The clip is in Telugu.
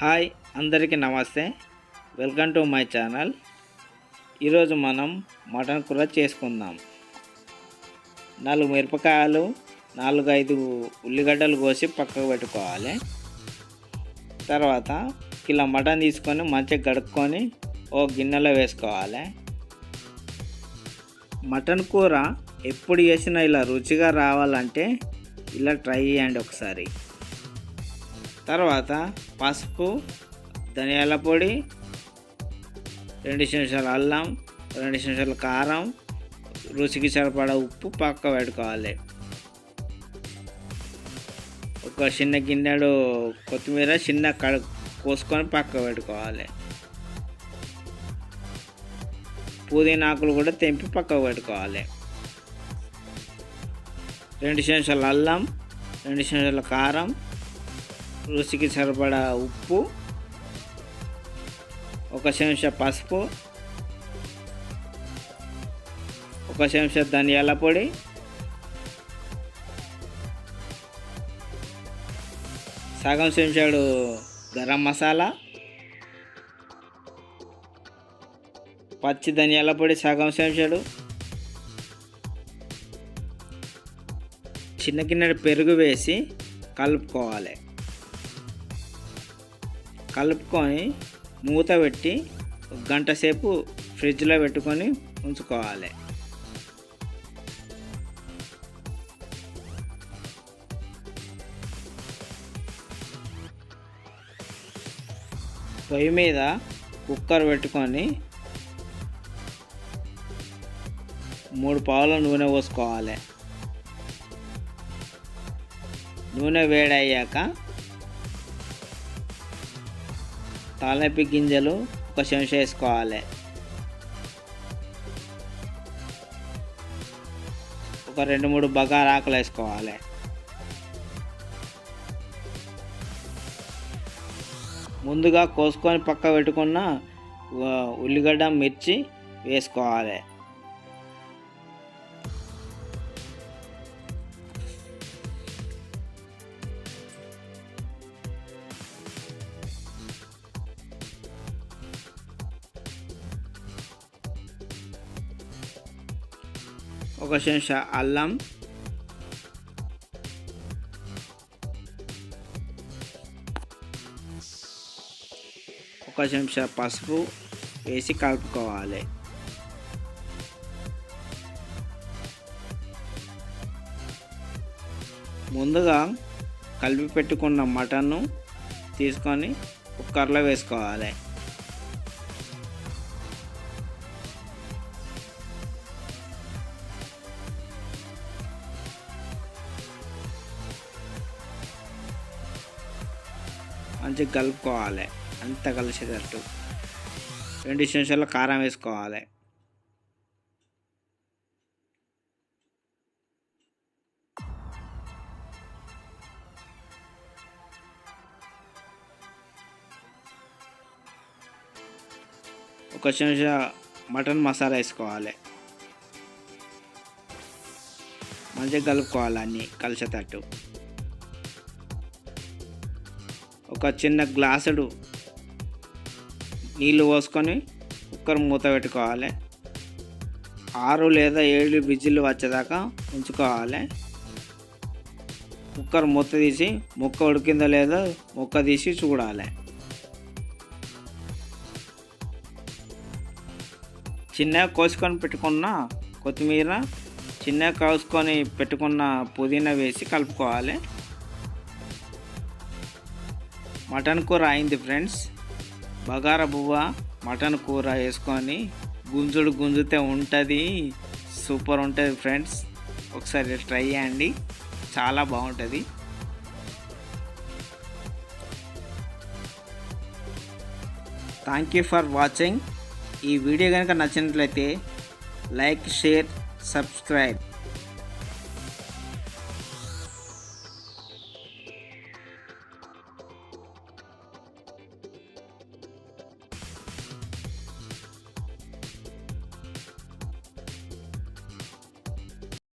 హాయ్ అందరికీ నమస్తే. Welcome to my channel. ఈరోజు మనం మటన్ కూర చేసుకుందాం. నాలుగు మిరపకాయలు నాలుగు ఐదు ఉల్లిగడ్డలు కోసి పక్కకు పెట్టుకోవాలి. తర్వాత కిలో మటన్ తీసుకొని మంచిగా కడుక్కొని ఓ గిన్నెలో వేసుకోవాలి. మటన్ కూర ఎప్పుడు చేసినా ఇలా రుచిగా రావాలంటే ఇలా ట్రై చేయండి ఒకసారి. తర్వాత పసుపు ధనియాల పొడి రెండు చెంచాల అల్లం రెండు చెంచాల కారం రుచికి సరిపడా ఉప్పు పక్క పెట్టుకోవాలి. ఒక చిన్న గిన్నెడు కొత్తిమీర చిన్న కడు కోసుకొని పక్క పెట్టుకోవాలి. పుదీనా ఆకులు కూడా తెంపి పక్కకు పెట్టుకోవాలి. రెండు చెంచాల అల్లం రెండు చెంచాల కారం రుచికి సరిపడా ఉప్పు ఒక చెంచా పసుపు ఒక చెంచా ధనియాల పొడి సగం చెంచాడు గరం మసాలా పచ్చి ధనియాల పొడి సగం చెంచాడు చిన్న గిన్నెడు పెరుగు వేసి కలుపుకోవాలి. కలుపుకొని మూత పెట్టి ఒక గంట సేపు ఫ్రిడ్జ్లో పెట్టుకొని ఉంచుకోవాలి. పొయ్యి మీద కుక్కర్ పెట్టుకొని మూడు పావుల నూనె పోసుకోవాలి. నూనె వేడయ్యాక తాళనపి గింజలు ఒక చెంచా వేసుకోవాలి. ఒక రెండు మూడు బగారా ఆకులు వేసుకోవాలి. ముందుగా కోసుకొని పక్క పెట్టుకున్న ఉల్లిగడ్డ మిర్చి వేసుకోవాలి. ఒక చెంచా అల్లం. ఒక చెంచా పసుపు వేసి కలుపుకోవాలి. ముందుగా కలిపి పెట్టుకున్న మటన్ను తీసుకొని కుక్కర్లో వేసుకోవాలి. మంచిగా కలుపుకోవాలి. అంతా కలిసేటట్టు. రెండు నిమిషాల్లో కారం వేసుకోవాలి. ఒక చెంచా మటన్ మసాలా వేసుకోవాలి. మంచిగా కలుపుకోవాలి అన్నీ కలిసేటట్టు. ఒక చిన్న గ్లాసుడు నీళ్ళు పోసుకొని కుక్కర్ మూత పెట్టుకోవాలి. ఆరు లేదా ఏడు విజిల్లు వచ్చేదాకా ఉంచుకోవాలి. కుక్కర్ మూత తీసి ముక్క ఉడికిందో లేదో ముక్క తీసి చూడాలి. చిన్నగా కోసుకొని పెట్టుకున్న కొత్తిమీర చిన్నగా కోసుకొని పెట్టుకున్న పుదీనా వేసి కలుపుకోవాలి. మటన్ కూర అయింది ఫ్రెండ్స్. బగార బువ్వ మటన్ కూర వేసుకొని గుంజుడు గుంజితే ఉంటుంది. సూపర్ ఉంటుంది ఫ్రెండ్స్. ఒకసారి ట్రై చేయండి. చాలా బాగుంటుంది. థ్యాంక్ యూ ఫర్ వాచింగ్ ఈ వీడియో కనుక నచ్చినట్లయితే లైక్ షేర్ సబ్స్క్రైబ్.